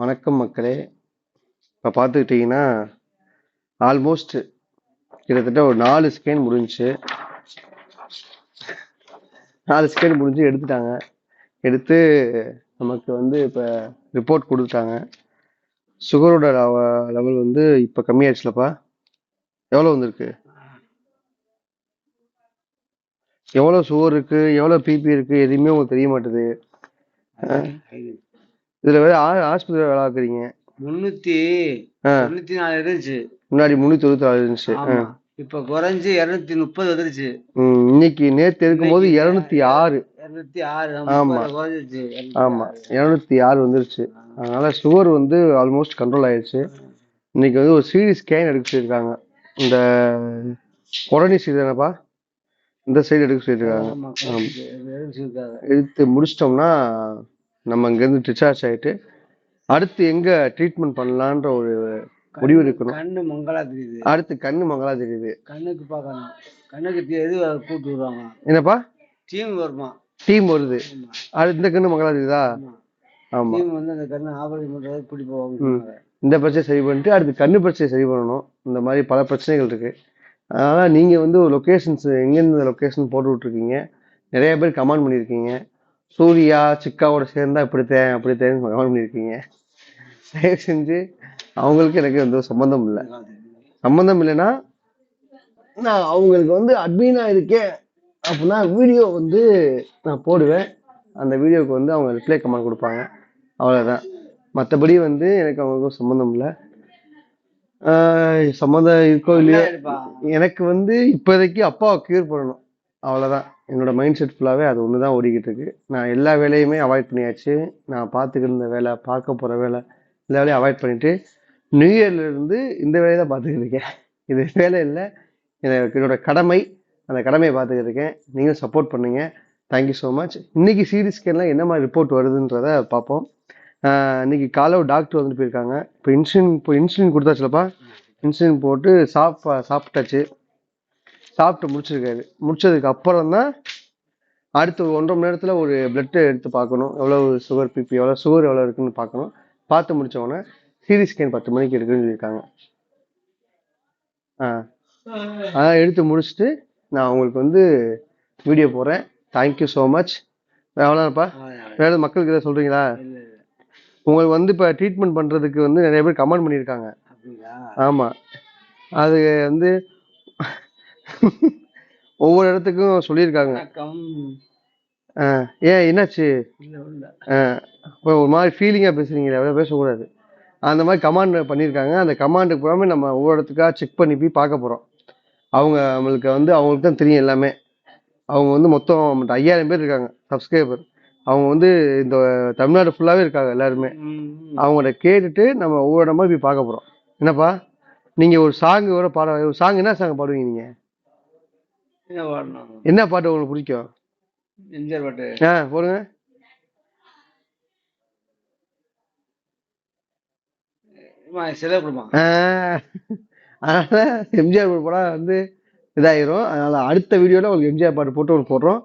வணக்கம் மக்களே. இப்போ பார்த்துக்கிட்டிங்கன்னா ஆல்மோஸ்ட் கிட்டத்தட்ட ஒரு நாலு ஸ்கேன் முடிஞ்சு நாலு ஸ்கேன் முடிஞ்சு எடுத்துட்டாங்க. எடுத்து நமக்கு வந்து இப்போ ரிப்போர்ட் கொடுத்துட்டாங்க. சுகரோட லெவல் வந்து இப்போ கம்மியாயிடுச்சுலப்பா. எவ்வளோ வந்திருக்கு? எவ்வளோ சுகர் இருக்குது எவ்வளோ பிபி இருக்குது எதுவுமே உங்களுக்கு தெரிய மாட்டுது. இதுல வேற ஆஸ்பத்திரி வேலை பார்க்குறீங்க முன்னூத்தி. தொண்ணூத்தி நாலு இருந்துச்சு. முன்னாடி முந்நூற்றி தொண்ணூற்றி ஆறு இருந்துச்சு. இப்ப குறைஞ்சு இருநூத்தி முப்பது வந்துருச்சு. ம், இன்னைக்கு நேத்து இருக்கும்போது இரநூத்தி ஆறு. இருநூத்தி ஆறு. ஆமா. குறைஞ்சிருச்சு. ஆமா இரநூத்தி ஆறு வந்துருச்சு. அதனால சுகர் வந்து ஆல்மோஸ்ட் கண்ட்ரோல் ஆயிடுச்சு இன்னைக்கு வந்து ஒரு சிடி ஸ்கேன் எடுக்க சொல்லியிருக்காங்க. இந்த கொரணி சைடு தானப்பா? இந்த சைடு எடுக்க சொல்லியிருக்காங்க. எடுத்து முடிச்சிட்டோம்னா நம்ம இங்கேருந்து டிஸ்சார்ஜ் ஆயிட்டு அடுத்து எங்க ட்ரீட்மெண்ட் பண்ணலான்ற ஒரு முடிவு எடுக்கணும். கண்ணு மங்களா தெரியுது. அடுத்து கண்ணு மங்களா தெரியுது. கண்ணுக்கு பார்க்கணும். கண்ணுக்கு எது கூட்டு வருவாங்க? என்னப்பா? டீம் வருமா? டீம் வருது. அடுத்து இந்த கண்ணு மங்களா தெரியுதா? ஆமா. டீம் வந்து அந்த கண்ணு ஆபரேஷன் பண்றது பிடி போவாங்க. இந்த பிரச்சனை சரி பண்ணிட்டு அடுத்து கண்ணு பிரச்சனை சரி பண்ணணும். இந்த மாதிரி பல பிரச்சனைகள் இருக்கு. அதனால நீங்க வந்து லொக்கேஷன்ஸ் எங்கெந்த லொக்கேஷன் போட்டு விட்ருக்கீங்க நிறைய பேர் கமெண்ட் பண்ணியிருக்கீங்க. சூர்யா சிக்காவோட சேர்ந்தா இப்படித்தேன் அப்படித்தேன்னு கமெண்ட் பண்ணியிருக்கீங்க தயவு செஞ்சு அவங்களுக்கு எனக்கு எந்த சம்மந்தம் இல்லை. சம்மந்தம் இல்லைன்னா நான் அவங்களுக்கு வந்து அட்மினா இருக்கேன் அப்படின்னா வீடியோ வந்து நான் போடுவேன். அந்த வீடியோவுக்கு வந்து அவங்க ரிப்ளை கமெண்ட் கொடுப்பாங்க. அவ்வளோதான் மற்றபடி வந்து எனக்கு அவங்களுக்கும் சம்மந்தம் இல்லை. சம்மந்தம் இருக்கோ இல்லையோ. எனக்கு வந்து இப்போதைக்கு அப்பாவை கியூர் பண்ணணும். அவ்வளோதான் என்னோட மைண்ட் செட் ஃபுல்லாகவே அது ஒன்று தான் ஓடிக்கிட்டு இருக்கு. நான் எல்லா வேலையுமே அவாய்ட் பண்ணியாச்சு. நான் பார்த்துக்கிருந்த இருந்த வேலை பார்க்க போகிற வேலை எல்லா வேலையும் அவாய்ட் பண்ணிட்டு நியூ இயர்லேருந்து இந்த வேலையை தான் பார்த்துக்கிட்டு இருக்கேன். இது வேலை இல்லை. எனக்கு என்னோட கடமை அந்த கடமையை பார்த்துக்கிட்டு இருக்கேன். நீங்களும் சப்போர்ட் பண்ணுங்க. தேங்க்யூ ஸோ மச் இன்றைக்கி சிடி ஸ்கேன்லாம் என்ன மாதிரி ரிப்போர்ட் வருதுன்றத பார்ப்போம். இன்றைக்கி இன்னைக்கு காலை டாக்டர் வந்துட்டு போயிருக்காங்க. இப்போ இன்சுலின் இப்போ இன்சுலின் கொடுத்தாச்சுலப்பா. இன்சுலின் போட்டு சாப்பா சாப்பிட்டாச்சு. சாப்பிட்டு முடிச்சிருக்காரு. முடிச்சதுக்கு அப்புறம் தான் அடுத்து ஒரு ஒன்றரை மணி நேரத்தில் ஒரு பிளட் எடுத்து பார்க்கணும். எவ்வளோ சுகர் பிபி எவ்வளோ சுகர் எவ்வளோ இருக்குன்னு பார்க்கணும். பார்த்து முடிச்ச உடனே சிடி ஸ்கேன் பத்து மணிக்கு இருக்குன்னு சொல்லியிருக்காங்க. ஆ. அதான் எடுத்து முடிச்சுட்டு நான் உங்களுக்கு வந்து வீடியோ போடுறேன். தேங்க்யூ ஸோ மச் அவ்வளவுதான். வேறு மக்களுக்கு எதாவது சொல்கிறீங்களா. உங்களுக்கு வந்து இப்போ ட்ரீட்மெண்ட் பண்ணுறதுக்கு வந்து நிறைய பேர் கமெண்ட் பண்ணியிருக்காங்க. ஆமாம் அது வந்து ஒவ்வொரு இடத்துக்கும் சொல்லியிருக்காங்க. ஏன் என்னாச்சு? இப்போ ஒரு மாதிரி ஃபீலிங்காக பேசுறீங்களே அவ்வளோ பேசக்கூடாது. அந்த மாதிரி கமாண்ட் பண்ணியிருக்காங்க. அந்த கமாண்டுக்கு போகாம நம்ம ஒவ்வொரு இடத்துக்காக செக் பண்ணி போய் பார்க்க போகிறோம் அவங்க நம்மளுக்கு வந்து அவங்களுக்கு தான் தெரியும் எல்லாமே. அவங்க வந்து மொத்தம் ஐயாயிரம் பேர் இருக்காங்க சப்ஸ்கிரைபர் அவங்க வந்து இந்த தமிழ்நாடு ஃபுல்லாகவே இருக்காங்க எல்லாருமே. அவங்கள கேட்டுட்டு நம்ம ஒவ்வொரு இடமா போய் பார்க்க போகிறோம் என்னப்பா? நீங்கள் ஒரு சாங் வர பாட ஒரு சாங் என்ன சாங் பாடுவீங்க நீங்கள் என்ன பாட்டு உங்களுக்கு பிடிக்கும்? எம்ஜிஆர் பாட்டு. ஆ போடுங்க. அம்மா, செலவு கொடுமா. ஆ, அதனால எம்ஜிஆர் படம் வந்து இதாயிரும். அதனால அடுத்த வீடியோல உங்களுக்கு எம்ஜிஆர் பாட்டு போட்டு ஒரு போடுறோம்.